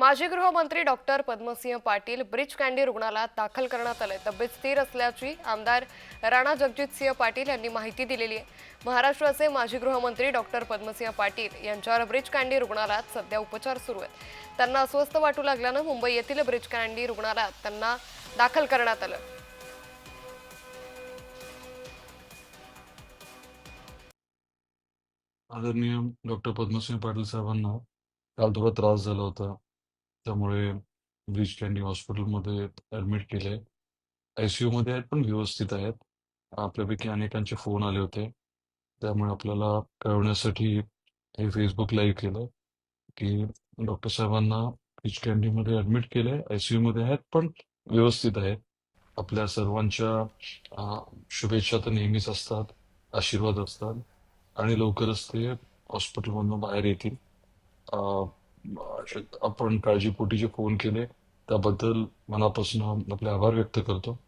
माजी गृहमंत्री doctor Padmasinh Patil Breach Candy रुग्णालयात दाखल करण्यात आले तब्येत स्थिर असल्याची आमदार राणा जगजितसिंह पाटील यांनी माहिती दिलेली आहे. महाराष्ट्राचे माजी गृहमंत्री डॉक्टर पद्मसिंह पाटील यांच्यावर ब्रिज कँडी रुग्णालयात सध्या उपचार सुरू आहेत. त्यांना अस्वस्थ वाटू लागल्यानं मुंबई येथील ब्रिज कँडी रुग्णालयात त्यांना दाखल करण्यात आलं. आदरणीय डॉक्टर पद्मसिंह पाटील साहेबांना काल थोडा त्रास झाला होता. त्यामुळे ब्रिज कँडी हॉस्पिटलमध्ये ऍडमिट केले. आयसीयू मध्ये आहेत पण व्यवस्थित आहेत. आपल्यापैकी अनेकांचे फोन आले होते. त्यामुळे आपल्याला कळवण्यासाठी हे फेसबुक लाईव्ह केलं की डॉक्टर साहेबांना ब्रिज कँडीमध्ये ऍडमिट केले. आयसीयू मध्ये आहेत पण व्यवस्थित आहेत. आपल्या सर्वांच्या शुभेच्छा तर नेहमीच असतात आशीर्वाद असतात आणि लवकरच ते हॉस्पिटलमधून बाहेर येतील. आपण काळजीपोटी जे फोन केले. त्याबद्दल मनापासून आपले आभार व्यक्त करतो.